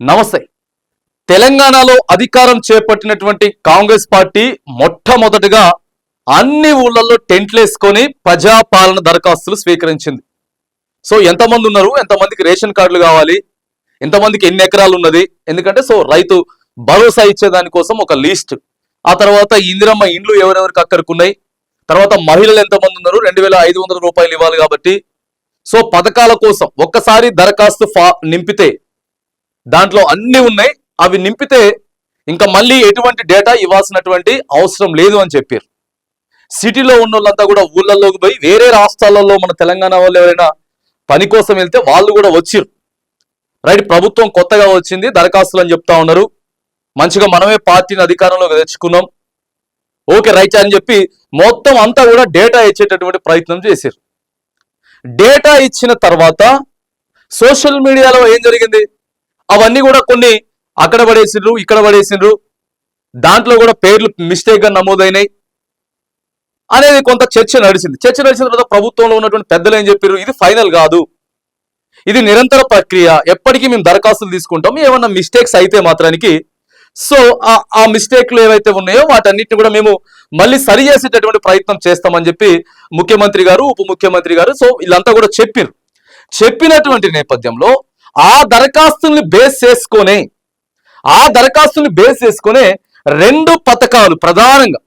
నమస్తే. తెలంగాణలో అధికారం చేపట్టినటువంటి కాంగ్రెస్ పార్టీ మొట్టమొదటిగా అన్ని ఊళ్ళల్లో టెంట్లు వేసుకొని ప్రజాపాలన దరఖాస్తులు స్వీకరించింది. సో ఎంతమంది ఉన్నారు? ఎంతమందికి రేషన్ కార్డులు కావాలి? ఎంతమందికి ఎన్ని ఎకరాలు ఉన్నది? ఎందుకంటే సో రైతు భరోసా ఇచ్చే దానికోసం ఒక లిస్ట్. ఆ తర్వాత ఇందిరమ్మ ఇండ్లు ఎవరెవరికి అక్కడికున్నాయి తర్వాత మహిళలు ఎంతమంది ఉన్నారు? రెండు వేల ఐదు వందల రూపాయలు ఇవ్వాలి కాబట్టి. సో పథకాల కోసం ఒక్కసారి దరఖాస్తు ఫా నింపితే దాంట్లో అన్నీ ఉన్నాయి. అవి నింపితే ఇంకా మళ్ళీ ఎటువంటి డేటా ఇవ్వాల్సినటువంటి అవసరం లేదు అని చెప్పారు. సిటీలో ఉన్న వాళ్ళంతా కూడా ఊళ్ళల్లోకి పోయి వేరే రాష్ట్రాలలో మన తెలంగాణ వాళ్ళు ఎవరైనా పని కోసం వెళ్తే వాళ్ళు కూడా వచ్చారు రైట్ ప్రభుత్వం కొత్తగా వచ్చింది దరఖాస్తులు అని చెప్తా ఉన్నారు. మంచిగా మనమే పార్టీని అధికారంలోకి తెచ్చుకున్నాం. ఓకే రైట్ అని చెప్పి మొత్తం అంతా కూడా డేటా ఇచ్చేటటువంటి ప్రయత్నం చేశారు. డేటా ఇచ్చిన తర్వాత సోషల్ మీడియాలో ఏం జరిగింది? అవన్నీ కూడా కొన్ని అక్కడ పడేసిండ్రు ఇక్కడ పడేసిండ్రు. దాంట్లో కూడా పేర్లు మిస్టేక్గా నమోదైనాయి. అనేది కొంత చర్చ నడిచింది. చర్చ నడిచిన తర్వాత ప్రభుత్వంలో ఉన్నటువంటి పెద్దలు ఏం చెప్పారు ఇది ఫైనల్ కాదు. ఇది నిరంతర ప్రక్రియ. ఎప్పటికీ మేము దరఖాస్తులు తీసుకుంటాం. ఏమన్నా మిస్టేక్స్ అయితే మాత్రానికి. సో ఆ- ఆ మిస్టేక్లు ఏవైతే ఉన్నాయో వాటన్నిటిని కూడా మేము మళ్ళీ సరి చేసేటటువంటి ప్రయత్నం చేస్తామని చెప్పి ముఖ్యమంత్రి గారు ఉప ముఖ్యమంత్రి గారు సో వీళ్ళంతా కూడా చెప్పారు చెప్పినటువంటి నేపథ్యంలో ఆ దరఖాస్తుల్ని బేస్ చేసుకొని ఆ దరఖాస్తుని బేస్ చేసుకునే రెండు పథకాలు ప్రధానంగా.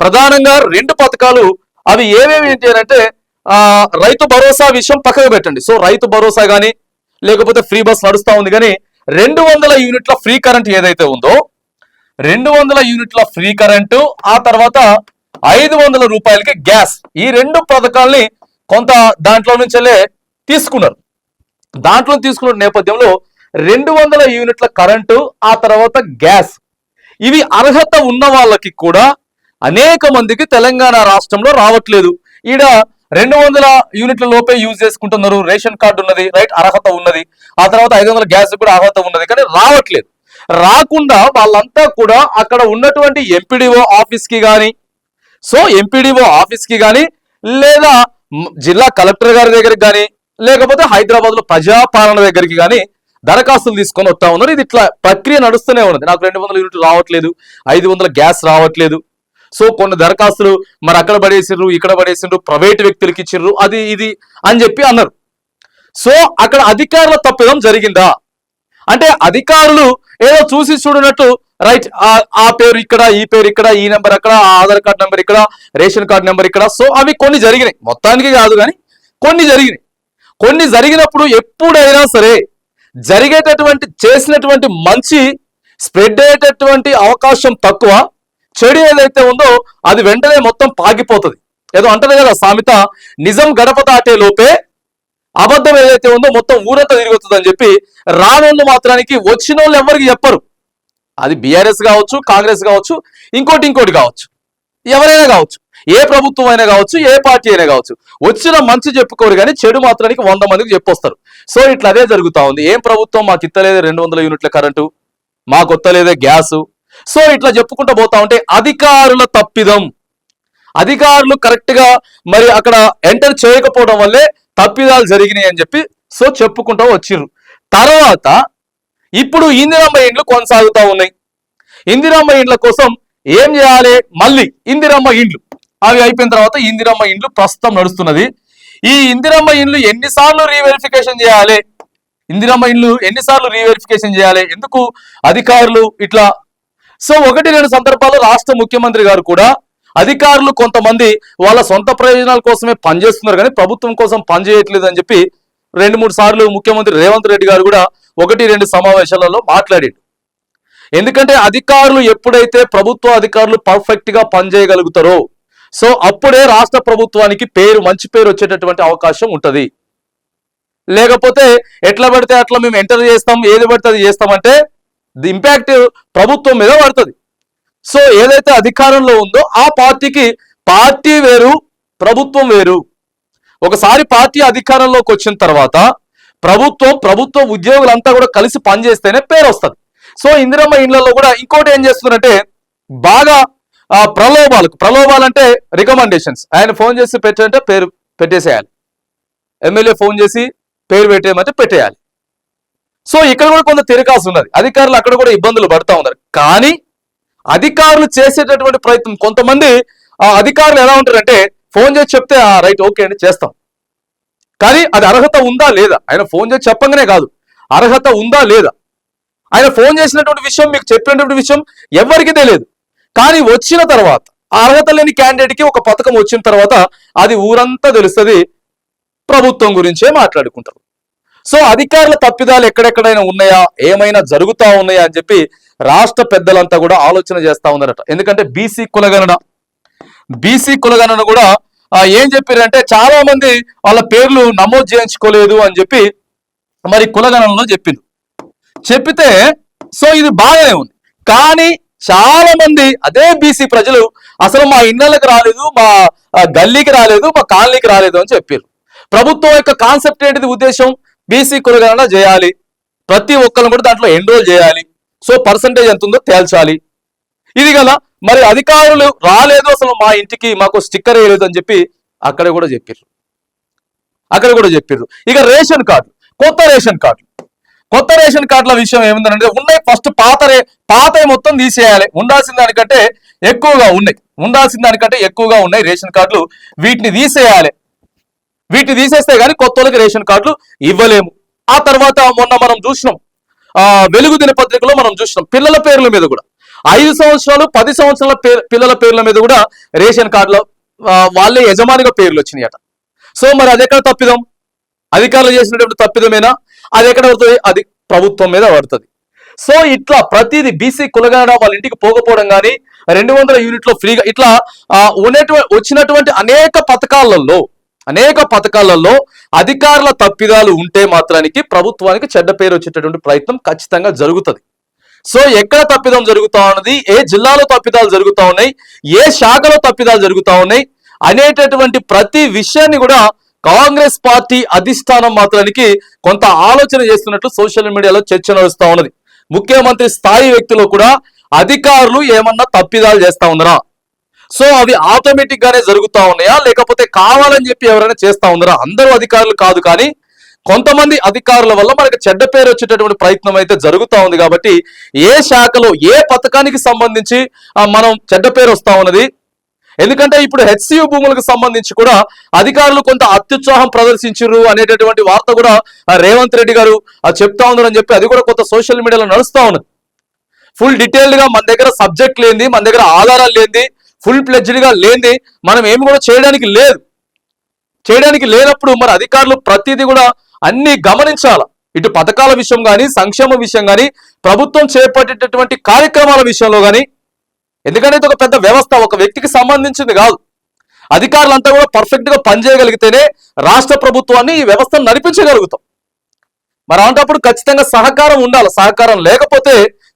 ప్రధానంగా రెండు పథకాలు అవి ఏమేమి ఏంటి అని అంటే ఆ, రైతు భరోసా విషయం పక్కకు పెట్టండి. సో రైతు భరోసా కానీ లేకపోతే ఫ్రీ బస్ నడుస్తూ ఉంది కానీ రెండు వందల యూనిట్ల ఫ్రీ కరెంట్ ఏదైతే ఉందో రెండు వందల యూనిట్ల ఫ్రీ కరెంటు ఆ తర్వాత ఐదు వందల రూపాయలకి గ్యాస్. ఈ రెండు పథకాల్ని కొంత దాంట్లో నుంచెల్లే తీసుకున్నారు. దాంట్లో తీసుకున్న నేపథ్యంలో రెండు వందల యూనిట్ల కరెంటు ఆ తర్వాత గ్యాస్. ఇవి అర్హత ఉన్న వాళ్ళకి కూడా అనేక మందికి తెలంగాణ రాష్ట్రంలో రావట్లేదు. ఈడ రెండు వందల యూనిట్ల లోపే యూజ్ చేసుకుంటున్నారు. రేషన్ కార్డు ఉన్నది రైట్ అర్హత ఉన్నది. ఆ తర్వాత ఐదు వందల గ్యాస్ కూడా అర్హత ఉన్నది. కానీ రావట్లేదు. రాకుండా వాళ్ళంతా కూడా అక్కడ ఉన్నటువంటి ఎంపీడీఓ ఆఫీస్కి కానీ సో ఎంపీడీఓ ఆఫీస్కి కానీ లేదా జిల్లా కలెక్టర్ గారి దగ్గరికి కానీ లేకపోతే హైదరాబాద్లో ప్రజాపాలన దగ్గరికి కానీ దరఖాస్తులు తీసుకొని వస్తా ఉన్నారు. ఇది ఇట్లా ప్రక్రియ నడుస్తూనే ఉన్నది. నాకు రెండు వందల యూనిట్లు రావట్లేదు ఐదు వందల గ్యాస్ రావట్లేదు. సో కొన్ని దరఖాస్తులు మరి అక్కడ పడేసిండ్రు ఇక్కడ పడేసిండ్రు ప్రైవేట్ వ్యక్తులకి ఇచ్చిర్రు అది ఇది అని చెప్పి అన్నారు. సో అక్కడ అధికారుల తప్పిదం జరిగిందా? అంటే అధికారులు ఏదో చూసి చూడనట్టు రైట్ ఆ పేరు ఇక్కడ ఈ పేరు ఇక్కడ ఈ నెంబర్ అక్కడ ఆ ఆధార్ కార్డ్ నెంబర్ ఇక్కడ రేషన్ కార్డ్ నెంబర్ ఇక్కడ. సో అవి కొన్ని జరిగినాయి. మొత్తానికి కాదు కానీ కొన్ని జరిగినాయి. కొన్ని జరిగినప్పుడు ఎప్పుడైనా సరే జరిగేటటువంటి చేసినటువంటి మంచి స్ప్రెడ్ అయ్యేటటువంటి అవకాశం తక్కువ. చెడు ఏదైతే ఉందో అది వెంటనే మొత్తం పాగిపోతుంది. ఏదో అంటది కదా సామెత నిజం గడప దాటే లోపే అబద్ధం ఏదైతే ఉందో మొత్తం ఊరంతా తిరుగుతుంది అని చెప్పి రానోళ్ళు మాత్రానికి వచ్చిన వాళ్ళు ఎవరికి చెప్పరు. అది బీఆర్ఎస్ కావచ్చు కాంగ్రెస్ కావచ్చు ఇంకోటి ఇంకోటి కావచ్చు. ఎవరైనా కావచ్చు. ఏ ప్రభుత్వం అయినా కావచ్చు ఏ పార్టీ అయినా కావచ్చు వచ్చిన మంచి చెప్పుకోరు కానీ చెడు మాత్రానికి వంద మందికి చెప్పొస్తారు. సో ఇట్లా అదే జరుగుతా ఉంది. ఏం ప్రభుత్వం మాకు ఇత్తలేదే రెండు వందల యూనిట్ల కరెంటు? మాకు వత్తలేదే గ్యాసు? సో ఇట్లా చెప్పుకుంటూ పోతా ఉంటే అధికారుల తప్పిదం. అధికారులు కరెక్ట్గా మరి అక్కడ ఎంటర్ చేయకపోవడం వల్లే తప్పిదాలు జరిగినాయి అని చెప్పి సో చెప్పుకుంటూ వచ్చిర్రు. తర్వాత ఇప్పుడు ఇందిరమ్మ ఇండ్లు కొనసాగుతా ఉన్నాయి. ఇందిరమ్మ ఇండ్ల కోసం ఏం చేయాలి? మళ్ళీ ఇందిరమ్మ ఇండ్లు. అవి అయిపోయిన తర్వాత ఇందిరమ్మ ఇండ్లు ప్రస్తుతం నడుస్తున్నది. ఈ ఇందిరమ్మ ఇండ్లు ఎన్నిసార్లు రీవెరిఫికేషన్ చేయాలి? ఇందిరమ్మ ఇండ్లు ఎన్నిసార్లు రీవెరిఫికేషన్ చేయాలి? ఎందుకు అధికారులు ఇట్లా? సో ఒకటి రెండు సందర్భాల్లో రాష్ట్ర ముఖ్యమంత్రి గారు కూడా అధికారులు కొంతమంది వాళ్ళ సొంత ప్రయోజనాల కోసమే పనిచేస్తున్నారు కానీ ప్రభుత్వం కోసం పనిచేయట్లేదు అని చెప్పి రెండు మూడు సార్లు ముఖ్యమంత్రి రేవంత్ రెడ్డి గారు కూడా ఒకటి రెండు సమావేశాలలో మాట్లాడాడు ఎందుకంటే అధికారులు ఎప్పుడైతే ప్రభుత్వ అధికారులు పర్ఫెక్ట్గా పనిచేయగలుగుతారో సో అప్పుడే రాష్ట్ర ప్రభుత్వానికి పేరు మంచి పేరు వచ్చేటటువంటి అవకాశం ఉంటుంది. లేకపోతే ఎట్లా పడితే అట్లా మేము ఎంటర్ చేస్తాం ఏది పడితే అది చేస్తామంటే ది ఇంపాక్ట్ ప్రభుత్వం మీద పడుతుంది. సో ఏదైతే అధికారంలో ఉందో ఆ పార్టీకి పార్టీ వేరు ప్రభుత్వం వేరు. ఒకసారి పార్టీ అధికారంలోకి వచ్చిన తర్వాత ప్రభుత్వం ప్రభుత్వ ఉద్యోగులంతా కూడా కలిసి పనిచేస్తేనే పేరు వస్తుంది. సో ఇందిరమ్మ ఇండ్లలో కూడా ఇంకోటి ఏం చేస్తున్నారంటే బాగా ప్రలోభాలకు ప్రలోభాలు అంటే రికమెండేషన్స్ ఆయన ఫోన్ చేసి పెట్టంటే పేరు పెట్టేసేయాలి. ఎమ్మెల్యే ఫోన్ చేసి పేరు పెట్టేయమంటే పెట్టేయాలి. సో ఇక్కడ కూడా కొంత తిరకాసు ఉన్నది. అధికారులు అక్కడ కూడా ఇబ్బందులు పడతా ఉన్నారు. కానీ అధికారులు చేసేటటువంటి ప్రయత్నం కొంతమంది ఆ అధికారులు ఎలా ఉంటారంటే ఫోన్ చేసి చెప్తే ఆ రైట్ ఓకే అండి చేస్తాం. కానీ అది అర్హత ఉందా లేదా? ఆయన ఫోన్ చేసి చెప్పంగానే కాదు. అర్హత ఉందా లేదా? ఆయన ఫోన్ చేసినటువంటి విషయం మీకు చెప్పినటువంటి విషయం ఎవరికి తెలియదు. కానీ వచ్చిన తర్వాత అర్హత లేని క్యాండిడేట్కి ఒక పథకం వచ్చిన తర్వాత అది ఊరంతా తెలుస్తుంది ప్రభుత్వం గురించే మాట్లాడుకుంటారు. సో అధికారుల తప్పిదాలు ఎక్కడెక్కడైనా ఉన్నాయా? ఏమైనా జరుగుతా ఉన్నాయా అని చెప్పి రాష్ట్ర పెద్దలంతా కూడా ఆలోచన చేస్తా ఉన్నారట. ఎందుకంటే బీసీ కులగణన బీసీ కులగణన కూడా ఏం చెప్పారంటే చాలా మంది వాళ్ళ పేర్లు నమోదు చేయించుకోలేదు అని చెప్పి మరి కులగణనలో చెప్పింది చెప్పితే సో ఇది బాగానే ఉంది. కానీ చాలా మంది అదే బీసీ ప్రజలు అసలు మా ఇళ్ళకి రాలేదు మా గల్లీకి రాలేదు మా కాలనీకి రాలేదు అని చెప్పారు ప్రభుత్వం యొక్క కాన్సెప్ట్ ఏంటిది ఉద్దేశం? బీసీ కులగణన చేయాలి. ప్రతి ఒక్కరిని కూడా దాంట్లో ఎన్రోల్ చేయాలి. సో పర్సంటేజ్ ఎంత ఉందో తేల్చాలి. ఇది గల మరి అధికారులు రాలేదు అసలు మా ఇంటికి మాకు స్టిక్కర్ వేయలేదు అని చెప్పి అక్కడ కూడా చెప్పారు అక్కడ కూడా చెప్పారు ఇక రేషన్ కార్డు కొత్త రేషన్ కార్డు. కొత్త రేషన్ కార్డుల విషయం ఏముందంటే ఉన్నాయి. ఫస్ట్ పాత రే పాత మొత్తం తీసేయాలి. ఉండాల్సిన దానికంటే ఎక్కువగా ఉన్నాయి. ఉండాల్సిన దానికంటే ఎక్కువగా ఉన్నాయి రేషన్ కార్డులు. వీటిని తీసేయాలి. వీటిని తీసేస్తే గానీ కొత్త వాళ్ళకి రేషన్ కార్డులు ఇవ్వలేము. ఆ తర్వాత మొన్న మనం చూసినాం. ఆ వెలుగు దినపత్రికలో మనం చూసినాం. పిల్లల పేర్ల మీద కూడా. ఐదు సంవత్సరాలు పది సంవత్సరాల పిల్లల పేర్ల మీద కూడా రేషన్ కార్డులో వాళ్ళే యజమానిగా పేర్లు వచ్చినాయట. సో మరి అది ఎక్కడ తప్పిదం? అధికారులు చేసినటువంటి తప్పిదమేనా? అది ఎక్కడ పడుతుంది? అది ప్రభుత్వం మీద పడుతుంది. సో ఇట్లా ప్రతిది బీసీ కులగణ వాళ్ళ ఇంటికి పోకపోవడం కానీ రెండు వందల యూనిట్లో ఫ్రీగా ఇట్లా ఉండేటువంటి ఉన్నటువంటి వచ్చినటువంటి అనేక పథకాలలో అనేక పథకాలలో అధికారుల తప్పిదాలు ఉంటే మాత్రానికి ప్రభుత్వానికి చెడ్డ పేరు వచ్చేటటువంటి ప్రయత్నం ఖచ్చితంగా జరుగుతుంది. సో ఎక్కడ తప్పిదం జరుగుతా ఉన్నది? ఏ జిల్లాలో తప్పిదాలు జరుగుతా ఉన్నాయి? ఏ శాఖలో తప్పిదాలు జరుగుతా ఉన్నాయి? అనేటటువంటి ప్రతి విషయాన్ని కూడా కాంగ్రెస్ పార్టీ అధిష్టానం మాత్రానికి కొంత ఆలోచన చేస్తున్నట్లు సోషల్ మీడియాలో చర్చ నడుస్తూ ఉన్నది. ముఖ్యమంత్రి స్థాయి వ్యక్తులు కూడా అధికారులు ఏమన్నా తప్పిదాలు చేస్తా ఉన్నారా? సో అవి ఆటోమేటిక్ గానే జరుగుతా ఉన్నాయా? లేకపోతే కావాలని చెప్పి ఎవరైనా చేస్తా ఉన్నారా? అందరూ అధికారులు కాదు కానీ కొంతమంది అధికారుల వల్ల మనకి చెడ్డ పేరు వచ్చేటటువంటి ప్రయత్నం అయితే జరుగుతూ ఉంది కాబట్టి ఏ శాఖలో ఏ పథకానికి సంబంధించి మనం చెడ్డ పేరు వస్తా ఉన్నది? ఎందుకంటే ఇప్పుడు హెచ్సియు భూములకు సంబంధించి కూడా అధికారులు కొంత అత్యుత్సాహం ప్రదర్శించారు అనేటటువంటి వార్త కూడా రేవంత్ రెడ్డి గారు చెప్తా ఉన్నారని చెప్పి అది కూడా కొంత సోషల్ మీడియాలో నడుస్తా ఉన్నది. ఫుల్ డీటెయిల్డ్గా మన దగ్గర సబ్జెక్ట్ లేనిది మన దగ్గర ఆధారాలు లేనిది ఫుల్ ప్లెడ్జ్డ్గా లేనిది మనం ఏమి కూడా చేయడానికి లేదు. చేయడానికి లేనప్పుడు మరి అధికారులు ప్రతిదీ కూడా అన్ని గమనించాల. ఇటు పథకాల విషయం కానీ సంక్షేమ విషయం కానీ ప్రభుత్వం చేపట్టేటటువంటి కార్యక్రమాల విషయంలో కానీ ఎందుకంటే ఇది ఒక పెద్ద వ్యవస్థ ఒక వ్యక్తికి సంబంధించింది కాదు. అధికారులంతా కూడా పర్ఫెక్ట్గా పనిచేయగలిగితేనే రాష్ట్ర ప్రభుత్వాన్ని ఈ వ్యవస్థను నడిపించగలుగుతాం. మరి అలాంటప్పుడు ఖచ్చితంగా సహకారం ఉండాలి. సహకారం లేకపోతే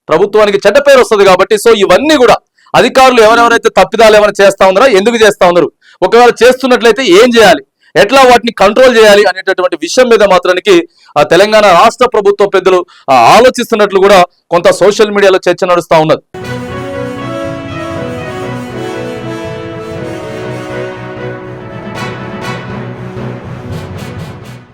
ప్రభుత్వానికి చెడ్డ పేరు వస్తుంది కాబట్టి సో ఇవన్నీ కూడా అధికారులు ఎవరెవరైతే తప్పిదాలు ఏమైనా చేస్తా ఉన్నారో ఎందుకు చేస్తా ఉన్నారు? ఒకవేళ చేస్తున్నట్లయితే ఏం చేయాలి? ఎట్లా వాటిని కంట్రోల్ చేయాలి అనేటటువంటి విషయం మీద మాత్రానికి ఆ తెలంగాణ రాష్ట్ర ప్రభుత్వ పెద్దలు ఆలోచిస్తున్నట్లు కూడా కొంత సోషల్ మీడియాలో చర్చ నడుస్తూ ఉన్నది.